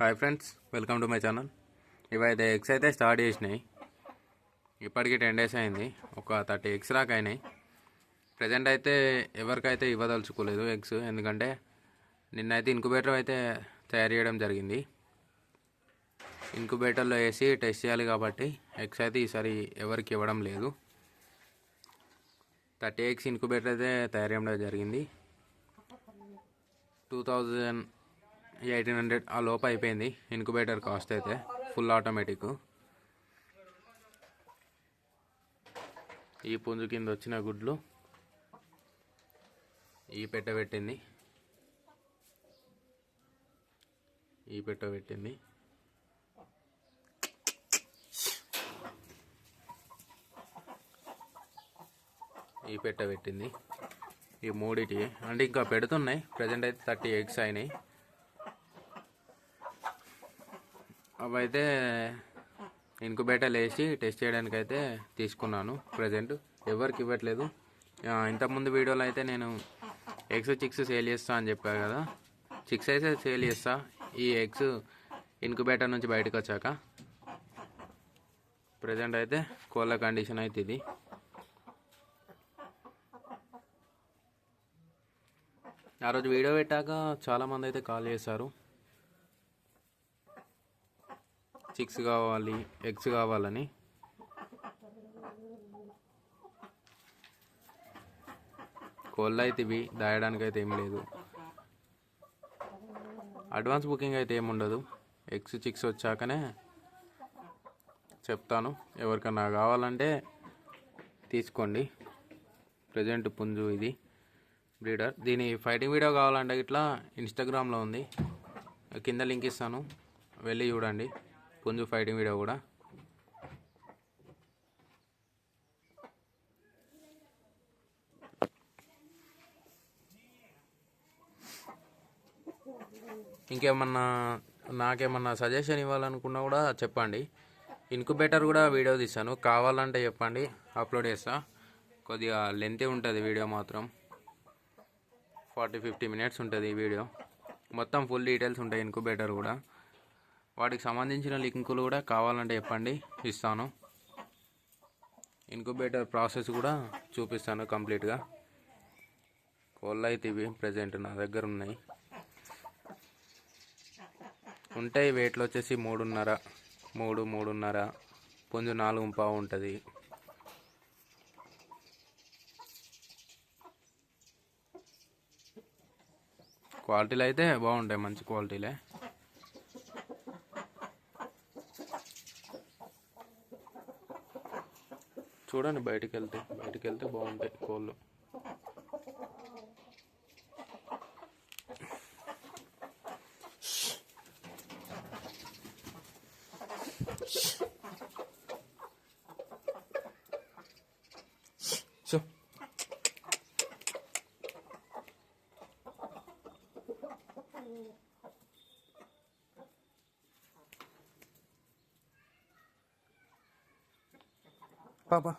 Hi friends welcome to my channel. ఇవైతే eggs అయితే start చేసినాయి. ఇప్పటికీ టెన్ డేస్ అయింది. ఒక థర్టీ ఎగ్స్ దాకా అయినాయి. ప్రజెంట్ అయితే ఎవరికైతే ఇవ్వదలుచుకోలేదు ఎగ్స్ ఎందుకంటే నిన్నైతే ఇంక్యుబేటర్ అయితే తయారు చేయడం జరిగింది. ఇంక్యుబేటర్లో వేసి టెస్ట్ చేయాలి కాబట్టి ఎగ్స్ అయితే ఈసారి ఎవరికి ఇవ్వడం లేదు. థర్టీ ఎగ్స్ ఇంక్యుబేటర్ అయితే తయారు చేయడం జరిగింది. టూ థౌజండ్ ఎయిటీన్ హండ్రెడ్ ఆ లోపు అయిపోయింది. ఇన్క్యుబేటర్ కాస్ట్ అయితే ఫుల్ ఆటోమేటిక్ ఈ పుంజు కింద వచ్చిన గుడ్లు ఈ పెట్ట పెట్టింది. ఈ పెట్ట పెట్టింది. ఈ పెట్ట పెట్టింది. ఈ మూడిటి అంటే ఇంకా పెడుతున్నాయి. ప్రజెంట్ అయితే థర్టీ ఎగ్స్ అయినాయి. అవైతే ఇంకుబేటలు వేసి టెస్ట్ చేయడానికి అయితే తీసుకున్నాను ప్రజెంట్ ఎవరికి ఇవ్వట్లేదు. ఇంతకుముందు వీడియోలో అయితే నేను ఎగ్స్ చిక్స్ సేల్ చేస్తా అని చెప్పాను కదా. చిక్స్ అయితే సేల్ చేస్తా. ఈ ఎగ్స్ ఇంకుబేటర్ నుంచి బయటకు వచ్చాక. ప్రజెంట్ అయితే కోళ్ళ కండిషన్ అయితే ఇది. ఆ రోజు వీడియో పెట్టాక చాలామంది అయితే కాల్ చేశారు. చిక్స్ కావాలి ఎగ్స్ కావాలని. కోళ్ళు అయితే ఇవి దాయడానికి అయితే ఏం లేదు. అడ్వాన్స్ బుకింగ్ అయితే ఏముండదు ఎగ్స్ చిక్స్ వచ్చాకనే చెప్తాను. ఎవరికన్నా కావాలంటే తీసుకోండి. ప్రజెంట్ పుంజు ఇది బ్రీడర్. దీని ఫైటింగ్ వీడియో కావాలంటే ఇట్లా ఇన్స్టాగ్రామ్లో ఉంది. కింద లింక్ ఇస్తాను. వెళ్ళి చూడండి. పుంజు ఫైటింగ్ వీడియో కూడా. ఇంకేమన్నా నాకేమన్నా సజెషన్ ఇవ్వాలనుకున్నా కూడా చెప్పండి. ఇన్క్యుబేటర్ కూడా వీడియో తీస్తాను కావాలంటే చెప్పండి. అప్లోడ్ చేస్తా. కొద్దిగా లెంత్ ఉంటుంది వీడియో మాత్రం. ఫార్టీ ఫిఫ్టీ మినిట్స్ ఉంటుంది ఈ వీడియో. మొత్తం ఫుల్ డీటెయిల్స్ ఉంటాయి ఇన్క్యుబేటర్ కూడా. వాటికి సంబంధించిన లింకులు కూడా కావాలంటే చెప్పండి ఇస్తాను. ఇన్కుబేటర్ ప్రాసెస్ కూడా చూపిస్తాను కంప్లీట్గా. కోళ్ళు అయితే ఇవి ప్రజెంట్ నా దగ్గర ఉన్నాయి. ఉంటాయి వెయిట్లో వచ్చేసి మూడున్నర మూడు మూడున్నర పుంజు నాలుగు పావు ఉంటుంది. క్వాలిటీలు అయితే బాగుంటాయి మంచి క్వాలిటీలే చూడండి బయటికి వెళ్తే బయటకు వెళ్తే బాగుంటాయి కోళ్ళు. సో. పాపా.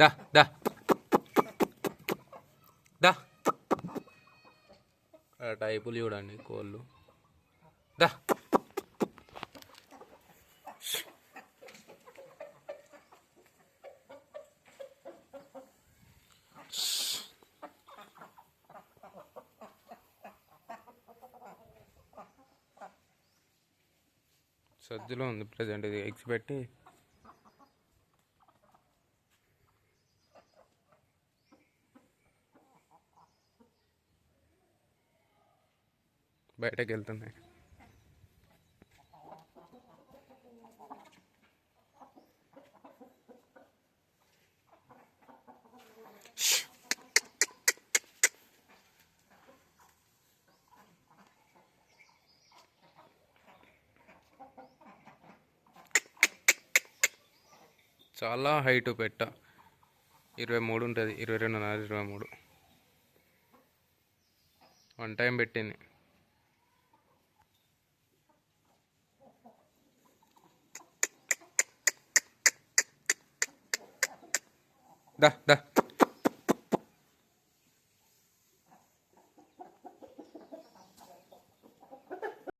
దా దా. దా. టైపులు చూడండి కోళ్ళు. దా. సద్దులో ఉంది ప్రజెంట్ ఇది ఎగ్స్ పెట్టి. బయటకు వెళ్తున్నాయి చాలా హైటు పెట్ట. ఇరవై మూడు ఉంటుంది. ఇరవై రెండు నాలుగు ఇరవై మూడు. వన్ టైం పెట్టింది. దా దా.